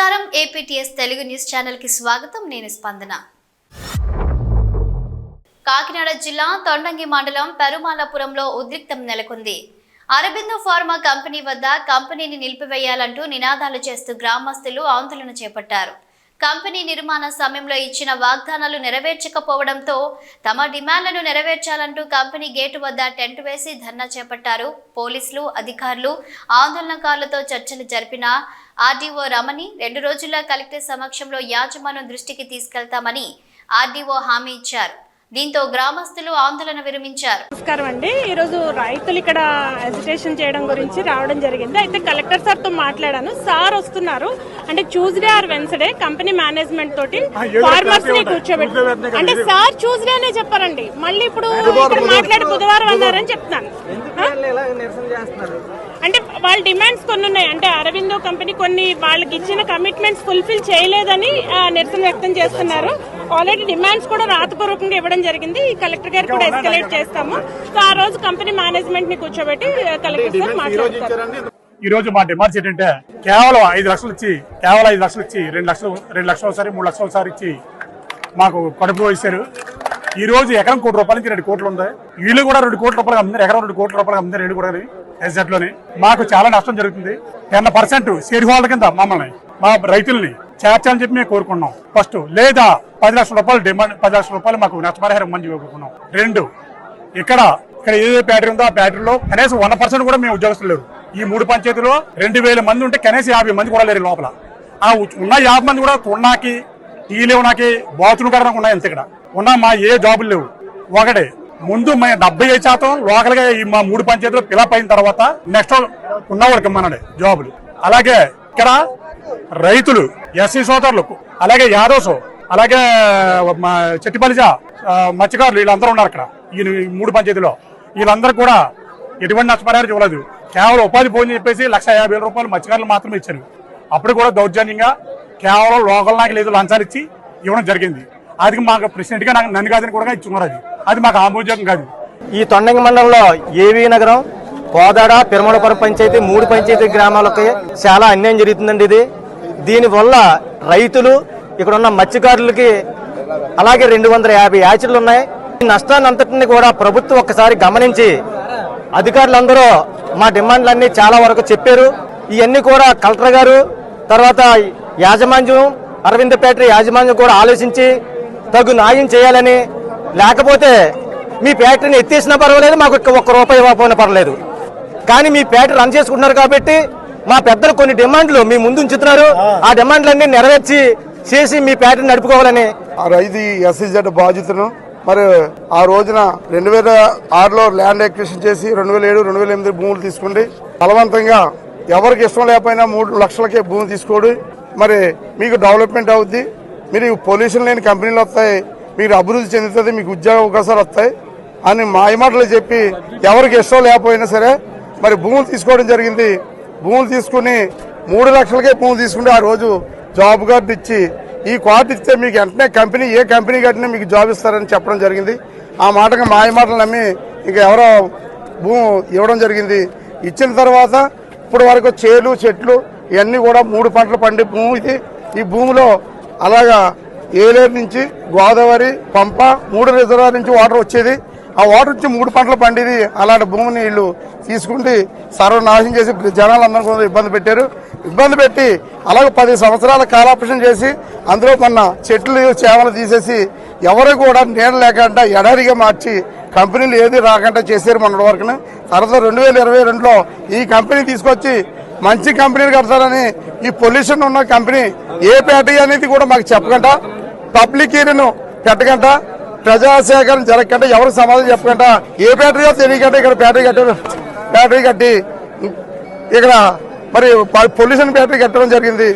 నమస్కారం APTS Telugu news ఛానల్కి స్వాగతం. నేను స్పందన. కాకినాడ జిల్లా తొండంగి మండలం పెరుమాలపురంలో ఉద్రిక్తం నెలకొంది. అరబిందో ఫార్మా కంపెనీ వద్ద కంపెనీని నిలిపివేయాలంటూ నినాదాలు చేస్తూ గ్రామస్తులు ఆందోళన చేపట్టారు. కంపెనీ నిర్మాణ సమయంలో ఇచ్చిన వాగ్దానాలు నెరవేర్చకపోవడంతో తమ డిమాండ్లను నెరవేర్చాలంటూ కంపెనీ గేటు వద్ద టెంట్ వేసి ధర్నా చేపట్టారు. పోలీసులు అధికారులు ఆందోళనకారులతో చర్చలు జరిపిన ఆర్డీఓ రమణి రెండు రోజుల్లో కలెక్టర్ సమక్షంలో యాజమాన్యం దృష్టికి తీసుకెళ్తామని ఆర్డీఓ హామీ ఇచ్చారు. దీంతో గ్రామస్తులు ఆందోళన విరమించారు. నమస్కారం అండి. ఈరోజు రైతులు ఇక్కడ అజిటేషన్ చేయడం గురించి రావడం జరిగింది. అయితే కలెక్టర్ సార్తో మాట్లాడాను. సార్ వస్తున్నారు. అంటే Tuesday or Wednesday company management తోటి ఫార్మర్స్ని కూర్చోబెట్టి అంటే సార్ ట్యూస్డే అనే చెప్పారండి. మళ్ళీ ఇప్పుడు ఇక్కడ మాట్లాడి బుధవారం అన్నారని చెప్తున్నాను. అంటే వాళ్ళ డిమాండ్స్ కొన్ని ఉన్నాయి. అంటే అరవిందో కంపెనీ కొన్ని వాళ్ళకి ఇచ్చిన కమిట్మెంట్స్ ఫుల్ఫిల్ చేయలేదని నిరసన వ్యక్తం చేస్తున్నారు. ఆల్రెడీ డిమాండ్స్ కూడా రాతపూర్వకంగా ఇవ్వడం జరిగింది. కలెక్టర్ గారు కూడా ఎస్కలేట్ చేస్తాము. సో ఆ రోజు కంపెనీ మేనేజ్మెంట్ని కూర్చోబెట్టి కలెక్టర్ సార్ మాట్లాడతారు. ఈ రోజు మా డిమాండ్స్ ఏంటంటే కేవలం ఐదు లక్షలు ఇచ్చి కేవలం ఐదు లక్షలు ఇచ్చి రెండు లక్షలు రెండు లక్షలు ఒకసారి మూడు లక్షలు ఒకసారి ఇచ్చి మాకు కడుపు ఇచ్చారు ఈ రోజు ఎకరం కోటి రూపాయల నుంచి రెండు కోట్లు ఉంది. వీళ్ళు కూడా రెండు కోట్ల రూపాయలు అమ్మింది ఎకరం రెండు కోట్ల రూపాయలు అమ్మింది రెండు కూడా ఎస్ఎట్లోని మాకు చాలా నష్టం జరుగుతుంది. టెన్ పర్సెంట్ షేర్ హోల్డర్ కింద మమ్మల్ని మా రైతుల్ని చేర్చాలని చెప్పి మేము కోరుకున్నాం. ఫస్ట్ లేదా పది లక్షల రూపాయలు డిమాండ్ పది లక్షల రూపాయలు మాకు నష్టపరిహారం మంచి కోరుకున్నాం. రెండు ఇక్కడ ఇక్కడ ఏదైతే బ్యాటరీ ఉందో ఆ బ్యాటరీలో కనీసం వన్ పర్సెంట్ కూడా మేము ఉద్యోగస్తులు లేరు. ఈ మూడు పంచాయతీలో రెండు వేల మంది ఉంటే కనీసం యాభై మంది కూడా లేరు లోపల. ఆ ఉన్న యాభై మంది కూడా తున్నాకి టీలే ఉన్నాకి బాతులు కూడా ఉన్నాయి అంతే ఇక్కడ. ఉన్న మా ఏ జాబులు లేవు. ఒకటి ముందు మా డెబ్బై ఐదు శాతం లోకల్గా ఈ మా మూడు పంచాయతీలు పిలప్ అయిన తర్వాత నెక్స్ట్ ఉన్నవాడికి మనడే జాబులు. అలాగే ఇక్కడ రైతులు ఎస్సీ సోదరులకు అలాగే యాదవ్స్ అలాగే మా చెట్టిపల్లిజ మత్స్యకారులు వీళ్ళందరూ ఉన్నారు అక్కడ. ఈ ఈ మూడు పంచాయతీలో. వీళ్ళందరూ కూడా ఎటువంటి నష్టపరిహారం ఇవ్వలేదు. కేవలం ఉపాధి పోని చెప్పేసి లక్ష యాభై వేల రూపాయలు మత్స్యకారులు మాత్రమే ఇచ్చారు. అప్పుడు కూడా దౌర్జన్యంగా కేవలం లోకల్ నాకు లేదు లంచాలు ఇచ్చి ఇవ్వడం జరిగింది. అది మాకు ప్రెసిడెంట్గా నాకు- నన్ను కాదని కూడా ఇచ్చుకున్నారు అది. అది మాకు ఆమోదం కాదు. ఈ తొండంగి మండలంలో ఏవీ నగరం కోదాడ పెరుమలపురం పంచాయతీ మూడు పంచాయతీ గ్రామాలకి చాలా అన్యాయం జరుగుతుందండి ఇది. దీనివల్ల రైతులు ఇక్కడ ఉన్న మత్స్యకారులకి అలాగే రెండు వందల యాభై యాచర్లు ఉన్నాయి ఈ నష్టాన్ని కూడా ప్రభుత్వం ఒక్కసారి గమనించి అధికారులందరూ మా డిమాండ్లన్నీ చాలా వరకు చెప్పారు. ఇవన్నీ కూడా కలెక్టర్ గారు తర్వాత యాజమాన్యం అరవింద్ ఫ్యాక్టరీ యాజమాన్యం కూడా ఆలోచించి తగు న్యాయం చేయాలని లేకపోతే మీ ఫ్యాక్టరీని ఎత్తేసినా పర్వాలేదు మాకు ఒక్క- ఒక్క రూపాయి ఇవ్వకపోయినా పర్లేదు కానీ మీ ఫ్యాక్టరీ రన్ చేసుకుంటున్నారు కాబట్టి మా పెద్దలు కొన్ని డిమాండ్లు మీ ముందు ఉంచుతున్నారు. ఆ. డిమాండ్లన్నీ నెరవేర్చి చేసి మీ ఫ్యాక్టరీ నడుపుకోవాలని. ఆ రైతు ఎస్సీజెడ్ బాధితులను మరి ఆ రోజున రెండు వేల ఆరులో ల్యాండ్ ఎక్విజిషన్ చేసి రెండు వేల ఏడు రెండు వేల ఎనిమిది భూములు తీసుకుండి బలవంతంగా ఎవరికి ఇష్టం లేకపోయినా మూడు లక్షలకే భూమి తీసుకోడు. మరి మీకు డెవలప్మెంట్ అవుద్ది. మీరు పొల్యూషన్ లేని కంపెనీలు వస్తాయి. మీరు అభివృద్ధి చెందుతుంది. మీకు ఉద్యోగ అవకాశాలు వస్తాయి అని మాయమాటలు చెప్పి ఎవరికి ఇష్టం లేకపోయినా సరే మరి భూములు తీసుకోవడం జరిగింది. భూములు తీసుకుని మూడు లక్షలకే భూములు తీసుకుంటే ఆ రోజు జాబ్ కార్డు ఇచ్చి ఈ కార్డు ఇస్తే మీకు వెంటనే కంపెనీ ఏ కంపెనీ కట్టినా మీకు జాబ్ ఇస్తారని చెప్పడం జరిగింది. ఆ మాటగా మాయ మాటలు నమ్మి ఇంకా ఎవరో భూమి ఇవ్వడం జరిగింది. ఇచ్చిన తర్వాత ఇప్పుడు వరకు చేలు చెట్లు ఇవన్నీ కూడా మూడు పంటలు పండే భూమి ఇది. ఈ భూమిలో అలాగా ఏలేరు నుంచి గోదావరి పంప మూడు రిజర్వాయర్ నుంచి వాటర్ వచ్చేది. ఆ వాటర్ వచ్చి మూడు పంటలు పండేది అలాంటి భూమిని వీళ్ళు తీసుకుంటే సర్వనాశనం చేసి జనాలందరూ కూడా ఇబ్బంది పెట్టారు. ఇబ్బంది పెట్టి అలాగే పది సంవత్సరాల కాలాపరేషన్ చేసి అందులో మొన్న చెట్లు చేమలు తీసేసి ఎవరు కూడా నీడ లేకుండా ఎడారిగా మార్చి కంపెనీలు ఏది రాకుండా చేశారు మొన్నటి వరకు తర్వాత రెండు వేల ఇరవై రెండులో ఈ కంపెనీ తీసుకొచ్చి మంచి కంపెనీలు కడతారని ఈ పొల్యూషన్ ఉన్న కంపెనీ ఏ పేట అనేది కూడా మాకు చెప్పకుండా పబ్లిక్ ఏరియాను పెట్టకుండా ప్రజాసేకరణ జరగకుండా ఎవరు సమాధానం చెప్పకుండా ఏ బ్యాటరీయో తెలియకుండా ఇక్కడ బ్యాటరీ కట్టారు బ్యాటరీ కట్టి ఇక్కడ మరి పొల్యూషన్ బ్యాటరీ కట్టడం జరిగింది.